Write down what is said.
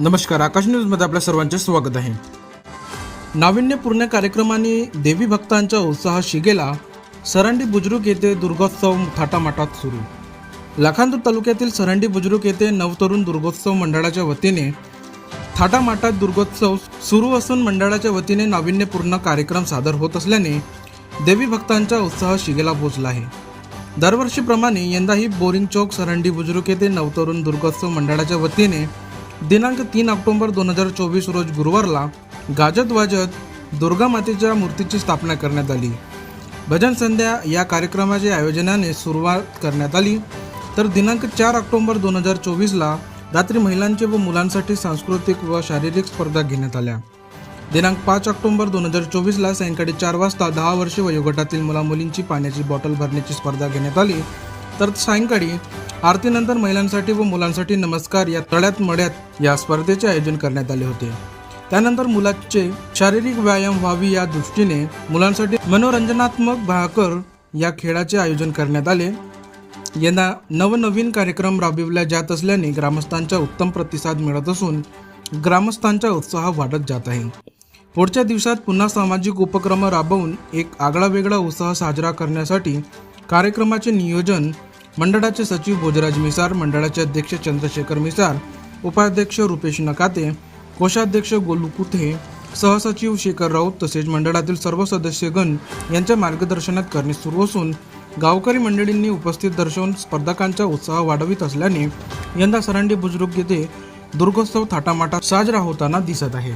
नमस्कार आकाश न्यूजमध्ये आपल्या सर्वांचे स्वागत आहे. नाविन्यपूर्ण कार्यक्रमाने देवी भक्तांचा उत्साह शिगेला सरांडी बुजुर्ग येथे दुर्गोत्सव थाटामाटात सुरू. लाखांदूर तालुक्यातील सरांडी बुजुर्ग येथे नवतरुण दुर्गोत्सव मंडळाच्या वतीने थाटामाटात दुर्गोत्सव सुरू असून मंडळाच्या वतीने नाविन्यपूर्ण कार्यक्रम सादर होत असल्याने देवी भक्तांचा उत्साह शिगेला पोचला आहे. दरवर्षीप्रमाणे यंदाही बोरिंग चौक सरंडी बुजुर्ग येथे नवतरुण दुर्गोत्सव मंडळाच्या वतीने दिनांक तीन ऑक्टोबर दोन हजार चोवीस रोज गुरुवारला गाजत वाजत दुर्गा मातेच्या मूर्तीची स्थापना करण्यात आली. भजन संध्या या कार्यक्रमाच्या आयोजनाने सुरुवात करण्यात आली. तर दिनांक चार ऑक्टोबर दोन हजार चोवीसला रात्री महिलांचे व मुलांसाठी सांस्कृतिक व शारीरिक स्पर्धा घेण्यात आल्या. दिनांक पाच ऑक्टोबर दोन हजार चोवीसला सायंकाळी चार वाजता दहा वर्षे वयोगटातील मुलामुलींची पाण्याची बॉटल भरण्याची स्पर्धा घेण्यात आली. तर सायंकाळी आरतीनंतर महिलांसाठी व मुलांसाठी नमस्कार या तळ्यात मड्यात या स्पर्धेचे आयोजन करण्यात आले होते. त्यानंतर मुलांचे शारीरिक व्यायाम व्हावी या दृष्टीने मुलांसाठी मनोरंजनात्मक भाकर या खेळाचे आयोजन करण्यात आले. यंदा नवनवीन कार्यक्रम राबविल्या जात असल्याने ग्रामस्थांचा उत्तम प्रतिसाद मिळत असून ग्रामस्थांचा उत्साह वाढत जात आहे. पुढच्या दिवसात पुन्हा सामाजिक उपक्रम राबवून एक आगळा वेगळा उत्साह साजरा करण्यासाठी कार्यक्रमाचे नियोजन मंडळाचे सचिव भोजराज मिसार मंडळाचे अध्यक्ष चंद्रशेखर मिसार उपाध्यक्ष रुपेश नकाते कोषाध्यक्ष गोलू कुथे सहसचिव शेखर राऊत तसेच मंडळातील सर्व सदस्यगण यांच्या मार्गदर्शनात करणे सुरू असून गावकरी मंडळींनी उपस्थित दर्शवून स्पर्धकांचा उत्साह वाढवित असल्याने यंदा सरांडी बुजुर्ग येथे दुर्गोत्सव थाटामाटात साजरा होताना दिसत आहे.